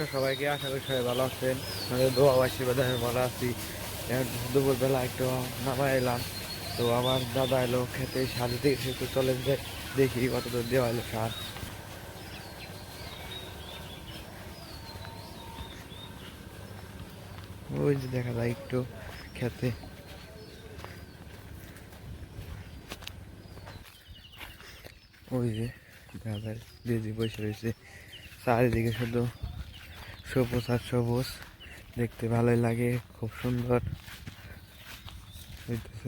নমস্কার সবাইকে, আশা করি সবাই ভালো আছেন। আমাদের দোয়া আশীর্বাদ আমি ভালো আছি। দুপুরবেলা একটু নামায় এলাম। তো আমার দাদা এলো খেতে সার দিতে তো চলে যে দেখি কত দূর দেওয়া এলো সার। ওই যে দেখা যায় একটু খেতে। ওই যে দেখা যায় দিদি বসে রয়েছে। চারিদিকে শুধু সবুজ আর সবুজ। দেখতে ভালোই লাগে, খুব সুন্দর।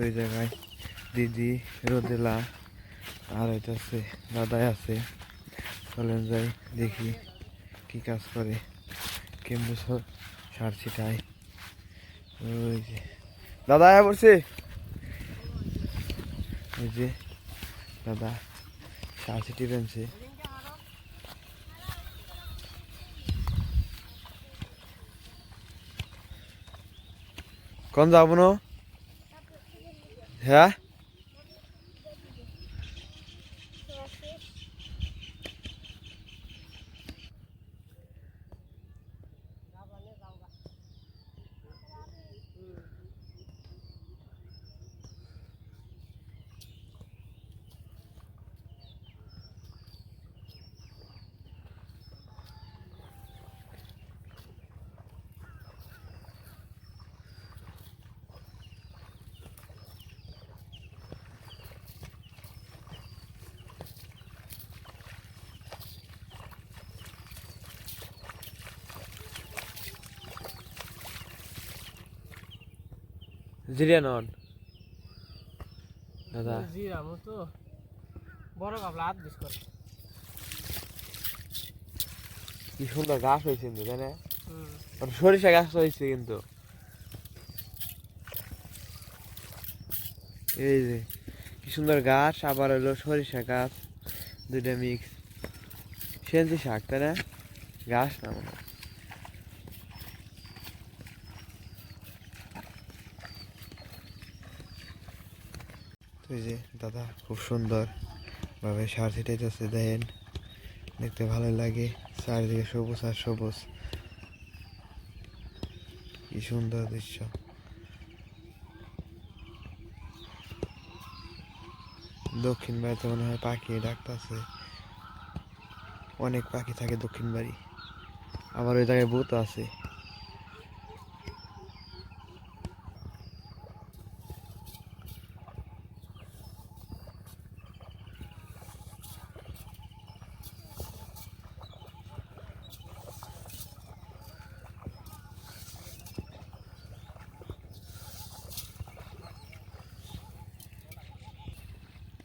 ওই জায়গায় দিদি, রোদেলা, আর হইতেছে দাদাই আছে। চলেন যাই, দেখি কি কাজ করে। কেমনি সব সার ছিটায়। ওই যে দাদা আয়া ওই যে দাদা সার ছিটি পেনছে কোন যাব না? হ্যাঁ? জিরিয়া নন। দাদা। জিরা মতো বড় কাপলা হাত বিশ করে। কি সুন্দর গাছ হয়েছে কিন্তু তাই না? সরিষা গাছ হয়েছে কিন্তু। এই যে কি সুন্দর গাছ আবার হলো সরিষা গাছ দুইটা মিক্স সেন্সি শাক তাই না? গাছ না মনে হয়। তো এই যে দাদা, খুব সুন্দর। ভাবে সার ছিটাইতেছে, দেখেন। দেখতে ভালো লাগে, চারিদিকে সবুজ আর সবুজ। কি সুন্দর দৃশ্য। দক্ষিণ বাড়িতে মনে হয় পাখি ডাকতেছে। অনেক পাখি থাকে দক্ষিণ বাড়ি। আবার ওই জায়গায় ভূত আছে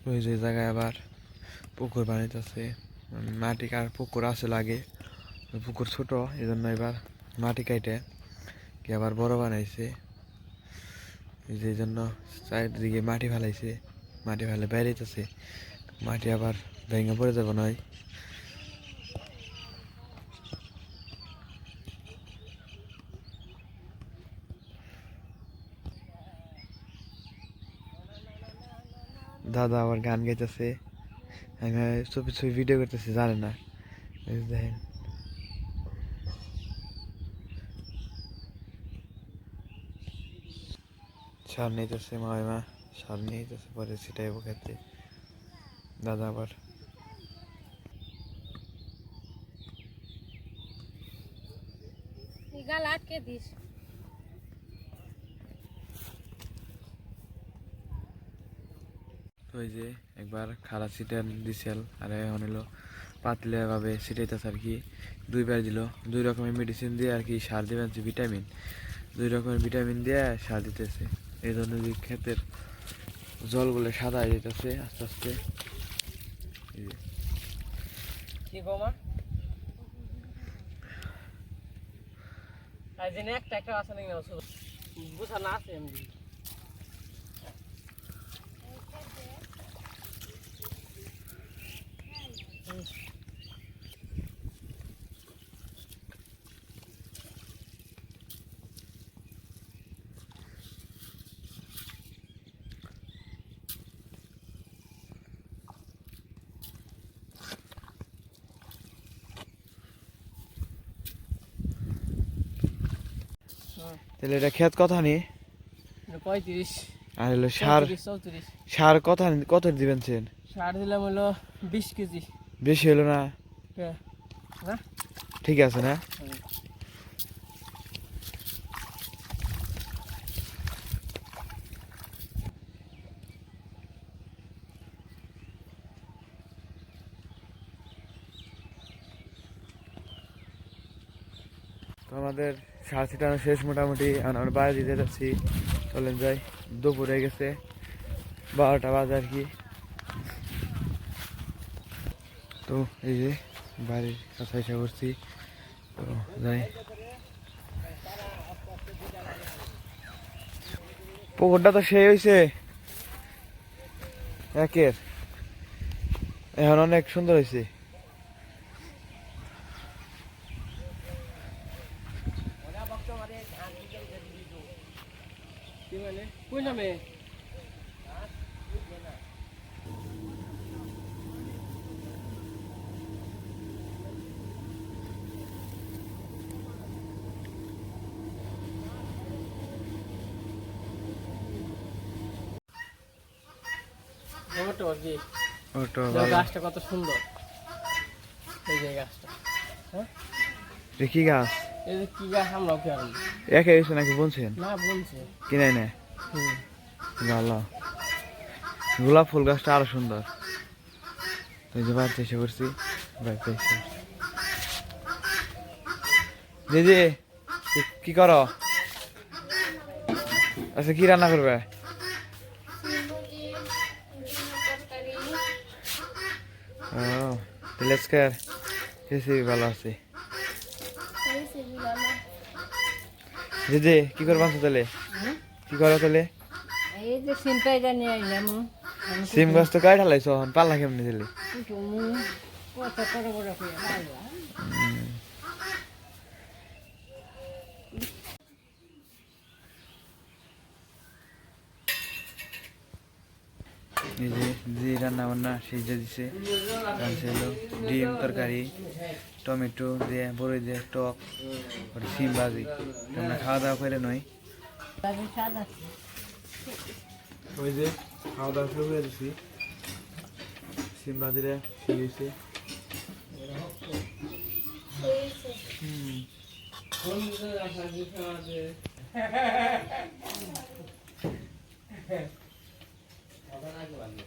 ওই যে জায়গায় আবার পুকুর বানাইতেছে মাটি কার পুকুর আছে লাগে, পুকুর ছোট এই জন্য এবার মাটি কাইটে কি আবার বড় বানাইছে। যে জন্য চারিদিকে মাটি ফেলাইছে, মাটি ফেলে বেড়াইতেছে মাটি আবার ভেঙে পড়ে যাব নয়। দাদা আবার গান গাইতেছে। ছবি ছবি ভিডিও করতেছি, জানে না। দেখেন। সার নিতেছে মামিমা সার নিতেছে, পরে সেটাই খেতে। দাদা আবার। গাল আটকে দিস। ওই যে একবার খালা ছিটান দিছিল, আর এখন হলো পাতলে ভাবে ছিটাইতেছে আর কি। দুইবার দিল, দুই রকমের মেডিসিন দিয়ে আর কি সার দিবেন ভিটামিন দুই রকমের ভিটামিন দিয়ে সার দিতেছে। এই জন্য যে ক্ষেতের জলগুলো সাদা হয়ে যেতেছে আস্তে আস্তে। একটা একটা আছে নাকি বুঝা না আছে তাহলে এটা ক্ষেত কথা নি পঁয়ত্রিশ। আর হলো সার সার কথা কত দিবেন সেন? সার দিলাম হলো বিশ কেজি। বেশি হলো না? না? ঠিক আছে না হুম। তো সার ছিটানো শেষ মোটামুটি, এখন আমরা বাইরে দিতে যাচ্ছি। চলেন যাই, দুপুরে গেছে, বারোটা বাজে আর কি। তো এই যে বাড়ির কাছে এসে করছি তো যাই। পুকুরটা তো সেই হয়েছে একের। এখন অনেক সুন্দর হয়েছে কি মানে কই নামে ওটো কি? ওটা ভালো। গাছটা কত সুন্দর। এই যে গাছটা কি গাছ? এই যে কি গাছ কি একে নাকি বলছেন না কিনে নে ভালো। গোলাপ ফুল গাছটা আরও সুন্দর। তো যে বাড়িতে এসে করছি বাড়িতে এসে দিদি কি- কি করো? আচ্ছা কি রান্না করবে? তাহলে আজকে রেসিপি ভালো আছে। দিদি কি করব আছো তাহলে? কি করো তাহলে? সিম গাছ তো কাই ঢালাইছো পাল্লা কেমনি দিলে এই যে রান্না বান্না সেজে দিছে রাঁধছে হলো ডিম তরকারি টমেটো দিয়ে বড়ি দিয়ে টক আর সিম ভাজি। তোমরা খাওয়া দাওয়া করে নয় তাদের স্বাদ আছে ওই যে খাওয়া দাওয়া শুরু করে দিছি। সিম ভাজিরে শিখেছি ভাত দিয়ে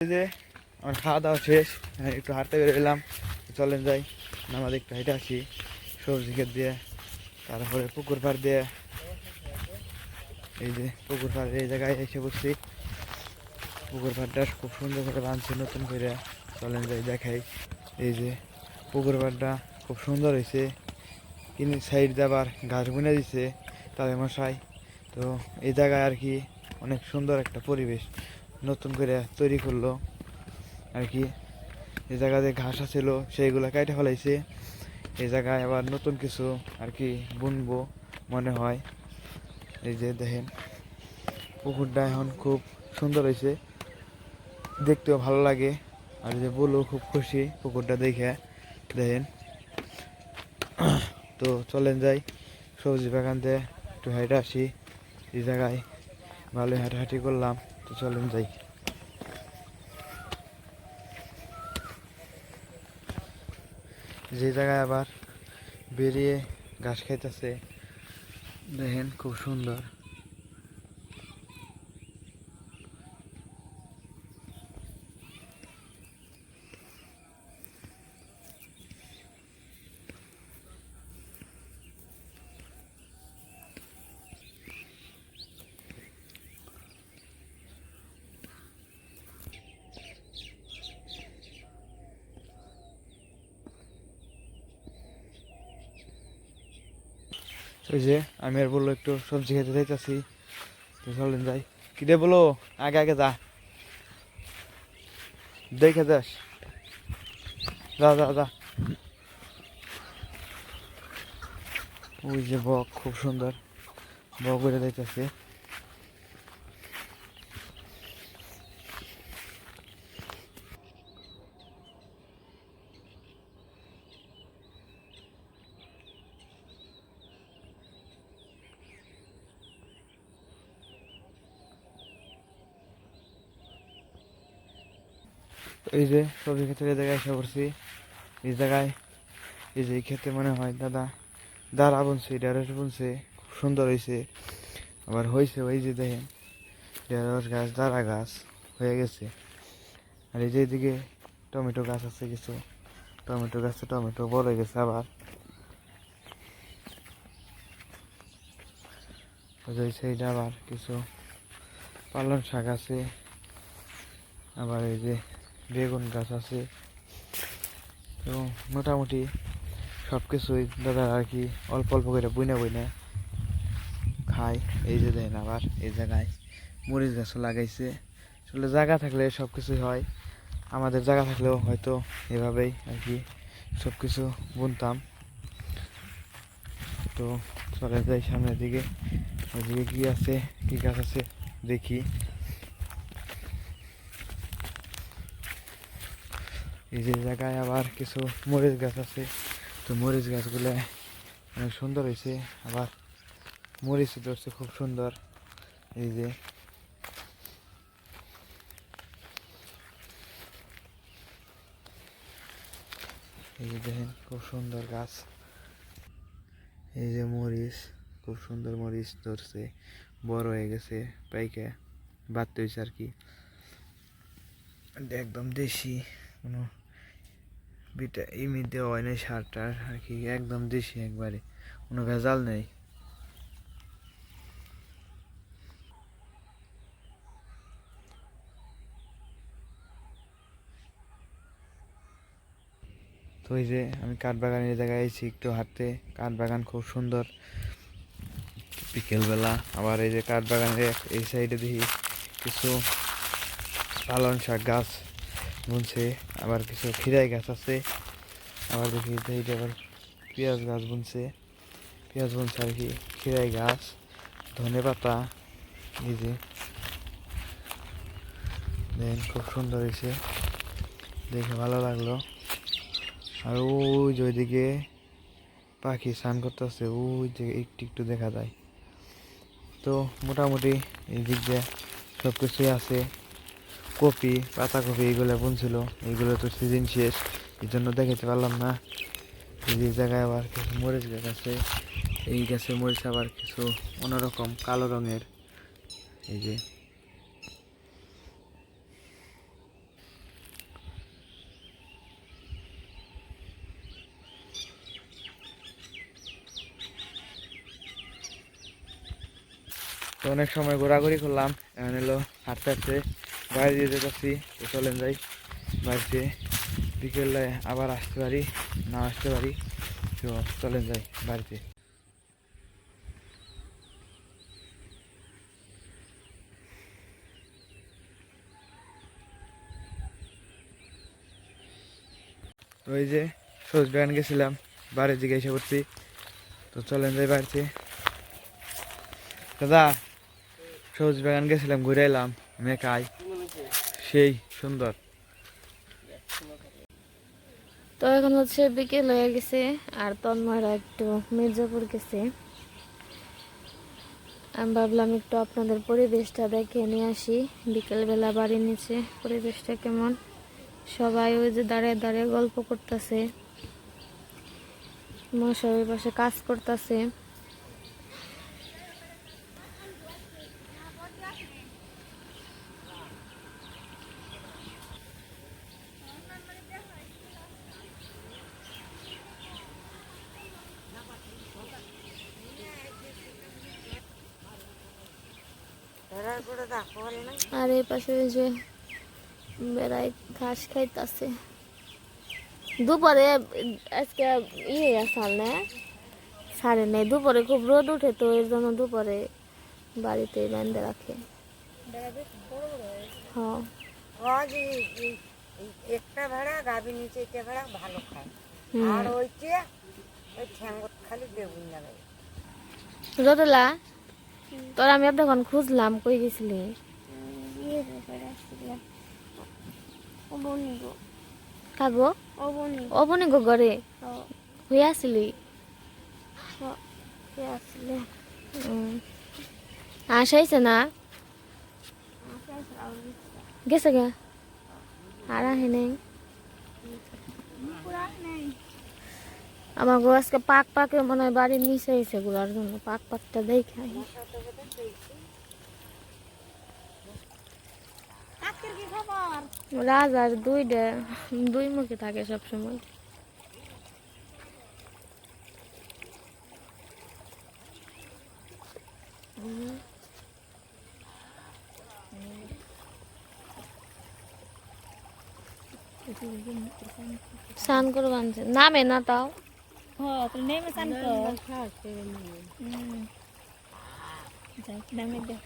যে, আমার খাওয়া দাওয়া শেষ একটু হাঁটতে বের এলাম চলেন যাই, নামাজ একটু হেঁটে আসি, সবজি ক্ষেত দিয়ে, তারপরে পুকুর পাড় দিয়ে। এই যে পুকুর পাড় এই জায়গায় এসে বসছি। পুকুর পাড়টা খুব সুন্দর করে বাঁধছে নতুন করে। চলেন যাই, দেখাই। এই যে পুকুর পাড়টা খুব সুন্দর হয়েছে কিনে সাইড দিয়ে আবার গাছ বুনে দিছে তাদের মশাই। তো এই জায়গায় আর কি অনেক সুন্দর একটা পরিবেশ। নতুন করে তৈরি করল। আর কি এই জায়গাতে ঘাস ছিল সেইগুলো কেটে ফেলাইছে। এই জায়গায় আবার নতুন কিছু আর কি বুনবো মনে হয়। এই যে দেখেন, পুকুরটা এখন খুব সুন্দর হয়েছে দেখতেও ভালো লাগে। আর যে বলু খুব খুশি পুকুরটা দেখে। দেখেন, তো চলেন যাই। সবজি বাগানতে একটু হাইটে আসি। এই জায়গায় ভালোই হাঁটাহাঁটি করলাম। তো চলেন যাই। যে জায়গায় আবার বেরিয়ে ঘাস খাইতেছে দেখেন খুব সুন্দর। ওই যে, আমি আর বলল একটু সবজি খেতে যাইতেছি। তো চলেন যাই। কি রে বলো? আগে আগে যা। দেখে যাস। যা যা যা। ওই যে বক, খুব সুন্দর। বক করে যাইতেছে। এই যে সবজি ক্ষেত্রে এই জায়গায় এসে পড়ছি। এই জায়গায় এই যে ক্ষেত্রে মনে হয় দাদা, দাঁড়া বুনছে ঢেঁড়স বুনছে, খুব সুন্দর হয়েছে আবার হয়েছে ওই যে দেখেন ঢেঁড়স গাছ, দাঁড়া গাছ হয়ে গেছে। আর এই যে এদিকে টমেটো গাছ আছে কিছু। টমেটো গাছে টমেটো বড় হয়ে গেছে আবার। আবার কিছু পালং শাক আছে। আবার এই যে বেগুন গাছ আছে। এবং মোটামুটি সব কিছুই দাদা আর কি অল্প অল্প করে বইনা বইনা খায়। এই যে দেন আবার, এই জায়গায় মরিচ গাছও লাগাইছে। আসলে জায়গা থাকলে সব কিছুই হয়। আমাদের জায়গা থাকলেও হয়তো এভাবেই আর কি সব কিছু বুনতাম। তো চলে যাই সামনের দিকে। ওইদিকে কী আছে, কী গাছ আছে দেখি। এই যে জায়গায় আবার কিছু মরিচ গাছ আছে। তো মরিচ গাছগুলো অনেক সুন্দর হয়েছে। আবার মরিচ ধরছে, খুব সুন্দর। এই যে। এই যে দেখেন, খুব সুন্দর গাছ। এই যে মরিচ, খুব সুন্দর মরিচ ধরছে। বড় হয়ে গেছে, পাইকে বাড়তে হয়েছে আর কি। একদম দেশি, কোনো বিটা ইমি দেওয়া হয় না সার টার আর কি একদম দেশি একবারে, কোনো ভেজাল নেই। তো এই যে আমি কাঠবাগানের জায়গায় এসেছি একটু হাঁটতে, কাঠবাগান খুব সুন্দর। বিকেলবেলা আবার এই যে কাঠবাগানের এই সাইডে দেখি কিছু পালং শাক গাছ। বুনছে, আবার কিছু খিরাই গাছ আছে। আবার দেখি এইটা আবার পেঁয়াজ গাছ বুনছে। পেঁয়াজ বুনছে আর কি খিরাই গাছ, ধনে পাতা, এই যে। দেখেন খুব সুন্দর হয়েছে। দেখে ভালো লাগল। আর ওই যে ওইদিকে পাখি স্নান করতেছে ওই যে একটু একটু দেখা যায়। তো মোটামুটি এই দিক দিয়ে সব কিছুই আছে। কপি, পাতাকপি এইগুলো বুনছিল। এইগুলো তো সিজন শেষ এই জন্য দেখাতে পারলাম না। এই জায়গায় আবার কিছু মরিচ গাছ আছে, এই গাছের মরিচ আবার কিছু অন্যরকম কালো রঙের। এই যে। তো অনেক সময় ঘোরাঘুরি করলাম, এখন এলো হাঁটতে হাঁটতে। বাইরে দিয়ে যেতেছি তো চলেন যাই। বাড়িতে বিকেলে আবার আসতে পারি, না আসতে পারি, তো চলেন যাই বাড়িতে। এই যে সবজি বাগান গেছিলাম দিকে এসে পড়ছি, তো চলেন যাই বাড়িতে। দাদা, সবজি বাগান গেছিলাম, ঘুরে এলাম মেকাই সেই সুন্দর। তো এখন হচ্ছে বিকেল হয়ে গেছে আর তন্ময়রা একটু মির্জাপুর গেছে। আমি ভাবলাম একটু আপনাদের পরিবেশটা দেখে নিয়ে আসি। বিকেলবেলা বাড়ির নিচে পরিবেশটা কেমন? সবাই ওই যে দাঁড়িয়ে দাঁড়িয়ে গল্প করতেছে। মশারির পাশে কাজ করতেছে। আর এই পাশে যে বেড়াই ঘাস খাইতাছে। দুপুরে আজকে ইয়ে আসাল না? সারে নেই দুপুরে খুব রোদ উঠে তো এর জন্য দুপুরে বাড়িতে বেঁধে রাখে। হ্যাঁ। একটা ভেড়া গাভী নিচে একটা ভেড়া ভালো খায়। আর ওইটা ওই খালি বেগুন লাগাই রোদলা তোর আমি তখন খুঁজলাম কই গেছিলি? কাগো অবনি গো ঘরে? হয়ে আসলি। আসাইছে না? গেছে গা? আর আহে নেই। আমার গো আজকে পাক পাকে মনে হয় বাড়ির নিচে এসে গুলার জন্য। পাক পাকটা দেখে রাজার দুইটা দুই মুখে থাকে সবসময় স্নান করে বানছে নামে না তাও হ্যাঁ তো নেমে চান তো নামে দেখ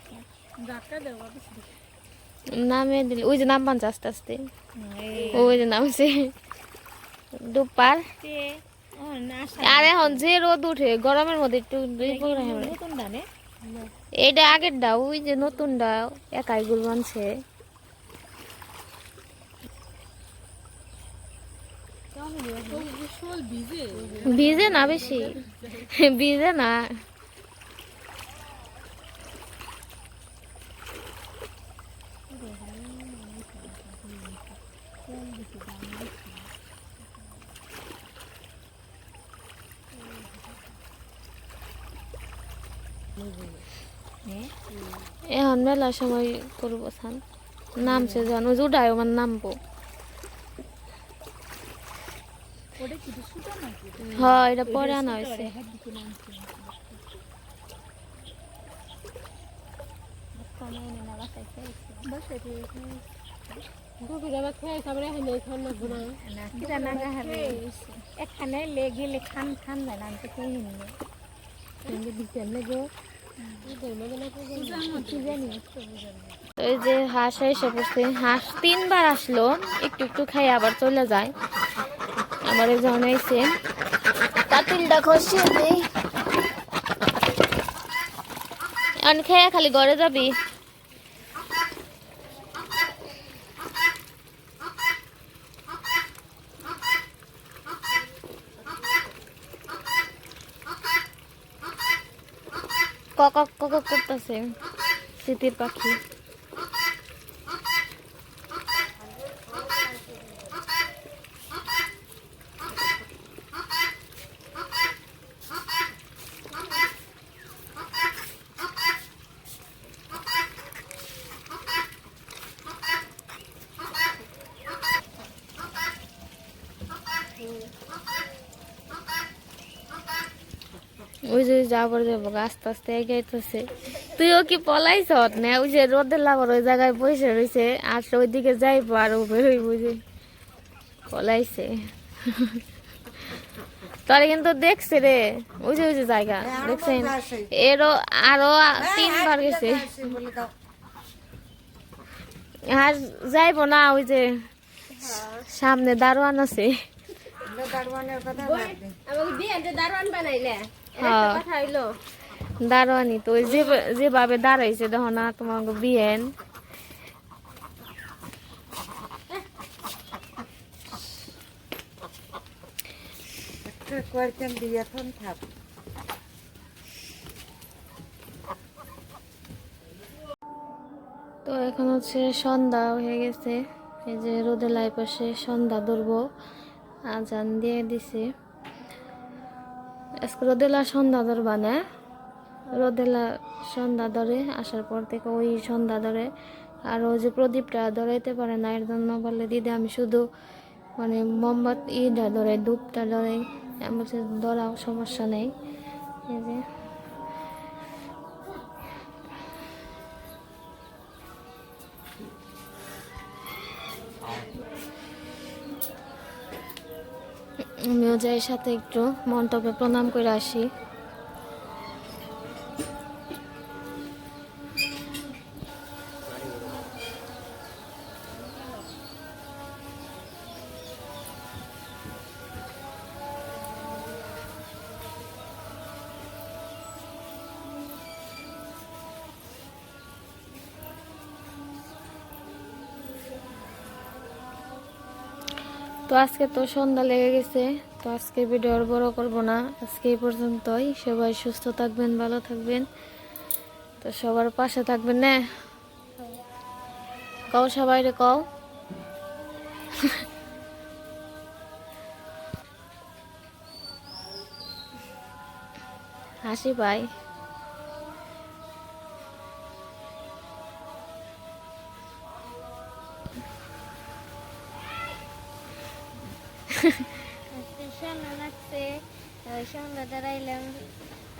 ডাক্তার দেবো নামে দিলে ওই যে নাম বানছে আস্তে আস্তে। ওই যে নামছে। দুপার। আর এখন যে রোদ উঠে গরমের মধ্যে একটু নতুন দানে এইটা আগেরটা ওই যে নতুনটা একাই গুল বানছে ভিজে না বেশি। ভিজে না। এখন মেলা সময় করব স্নান নামছে যখন ওই যে উঠায় মানে নামবো। হ্যাঁ এটা পরে আনা হয়েছে। এখানে লেগে খান খান দেয় না আমি তো খেয়ে নিলে ওই যে হাঁস এসে পড়ছে। হাঁস তিনবার আসলো, একটু একটু খাই, আবার চলে যায়। আমার একজন এসে পাতিলটা খসিয়ে দেই খাইয়া খালি ঘরে যাবি? কক করতেছে তিতির পাখি। ওই যে যাবার যাব আস্তে আস্তে এগাইতেছে। তুইও কি পলাইছ না ওই যে রোদের লাগর ওই জায়গায় বসে রয়েছে আর ওইদিকে যাইবো আর ও বেরোইব যে। পলাইছে। তোরে কিন্তু দেখছে রে। ওই যে ওই যে জায়গা দেখছেন? এরও আরও তিনবার গেছে। আর যাইবো না ওই যে সামনে দারোয়ান আছে। দারোয়ানের কথা ভাববে আমাকে দিয়ে দারোয়ান বানাইলে। হ্যাঁ। দাঁড়ানি তো ওই যেভাবে দাঁড়াইছে দেখো না তোমার বিহেন। তো এখন হচ্ছে সন্ধ্যা হয়ে গেছে। এই যে রোদে লাইপাশে সন্ধ্যা ধরবো। আজান দিয়ে দিছে। আজকে রোদেলা সন্ধ্যা ধরবা না রোদেলা সন্ধ্যা ধরে আসার পর থেকে ওই সন্ধ্যা ধরে। আর ওই যে প্রদীপটা ধরাইতে পারে না, এর জন্য বলে দিদি আমি শুধু মানে মোমবাত ইটা ধরে ধূপটা ধরে বলছি ধরাও সমস্যা নেই। এই যে আমিও যাই সাথে একটু মন্টপে প্রণাম করে আসি। তো আজকে তো সন্ধ্যা লেগে গেছে, তো আজকে ভিডিও আর বড় করব না। আজকে এই পর্যন্তই। সবাই সুস্থ থাকবেন, ভালো থাকবেন। তো সবার পাশে থাকবেন না? কও সবাই রে, কও। হাসি পাই সন্ধ্যা দাঁড়াইলাম।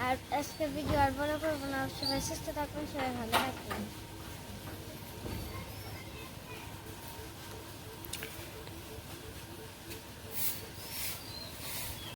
আর আজকে ভিডিও আর বড় করব না। সবাই সুস্থ থাকবেন সবাই ভালো থাকবেন